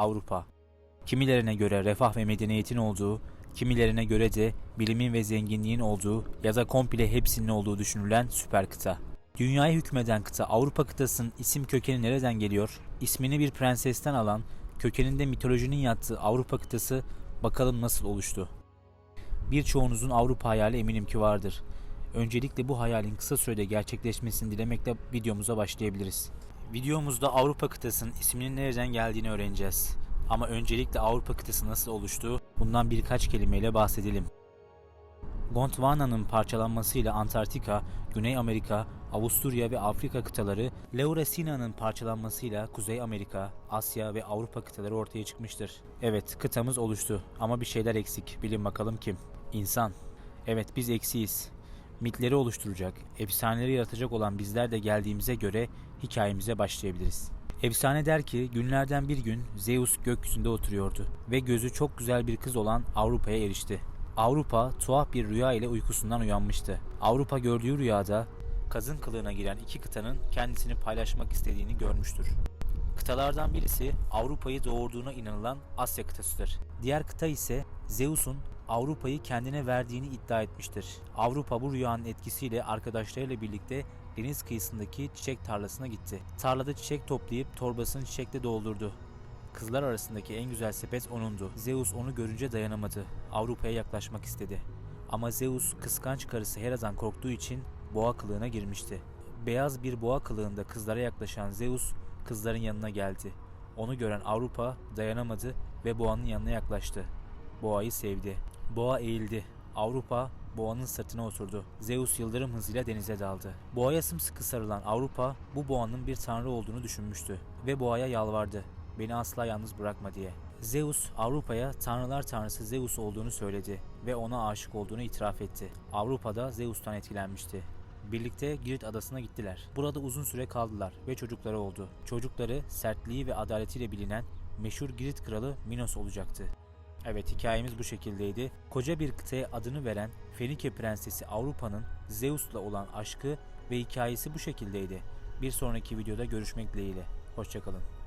Avrupa. Kimilerine göre refah ve medeniyetin olduğu, kimilerine göre de bilimin ve zenginliğin olduğu ya da komple hepsinin olduğu düşünülen süper kıta. Dünyayı hükmeden kıta Avrupa kıtasının isim kökeni nereden geliyor? İsmini bir prensesten alan, kökeninde mitolojinin yattığı Avrupa kıtası bakalım nasıl oluştu? Birçoğunuzun Avrupa hayali eminim ki vardır. Öncelikle bu hayalin kısa sürede gerçekleşmesini dilemekle videomuza başlayabiliriz. Videomuzda Avrupa kıtasının isminin nereden geldiğini öğreneceğiz. Ama öncelikle Avrupa kıtası nasıl oluştu bundan birkaç kelimeyle bahsedelim. Gondwana'nın parçalanmasıyla Antarktika, Güney Amerika, Avusturya ve Afrika kıtaları, Laurasina'nın parçalanmasıyla Kuzey Amerika, Asya ve Avrupa kıtaları ortaya çıkmıştır. Evet, kıtamız oluştu ama bir şeyler eksik. Bilin bakalım kim? İnsan. Evet, biz eksiyiz. Mitleri oluşturacak, efsaneleri yaratacak olan bizler de geldiğimize göre hikayemize başlayabiliriz. Efsane der ki günlerden bir gün Zeus gökyüzünde oturuyordu ve gözü çok güzel bir kız olan Avrupa'ya erişti. Avrupa tuhaf bir rüya ile uykusundan uyanmıştı. Avrupa gördüğü rüyada kazın kılığına giren iki kıtanın kendisini paylaşmak istediğini görmüştür. Kıtalardan birisi Avrupa'yı doğurduğuna inanılan Asya kıtasıdır. Diğer kıta ise Zeus'un Avrupa'yı kendine verdiğini iddia etmiştir. Avrupa bu rüyanın etkisiyle arkadaşlarıyla birlikte deniz kıyısındaki çiçek tarlasına gitti. Tarlada çiçek toplayıp torbasını çiçekle doldurdu. Kızlar arasındaki en güzel sepet onundu. Zeus onu görünce dayanamadı. Avrupa'ya yaklaşmak istedi. Ama Zeus kıskanç karısı Hera'dan korktuğu için boğa kılığına girmişti. Beyaz bir boğa kılığında kızlara yaklaşan Zeus kızların yanına geldi. Onu gören Avrupa dayanamadı ve boğanın yanına yaklaştı. Boğayı sevdi. Boğa eğildi. Avrupa boğanın sırtına oturdu. Zeus yıldırım hızıyla denize daldı. Boğaya sımsıkı sarılan Avrupa bu boğanın bir tanrı olduğunu düşünmüştü ve boğaya yalvardı. Beni asla yalnız bırakma diye. Zeus Avrupa'ya tanrılar tanrısı Zeus olduğunu söyledi ve ona aşık olduğunu itiraf etti. Avrupa da Zeus'tan etkilenmişti. Birlikte Girit adasına gittiler. Burada uzun süre kaldılar ve çocukları oldu. Çocukları sertliği ve adaletiyle bilinen meşhur Girit kralı Minos olacaktı. Evet hikayemiz bu şekildeydi. Koca bir kıtaya adını veren Fenike prensesi Avrupa'nın Zeus'la olan aşkı ve hikayesi bu şekildeydi. Bir sonraki videoda görüşmek dileğiyle. Hoşçakalın.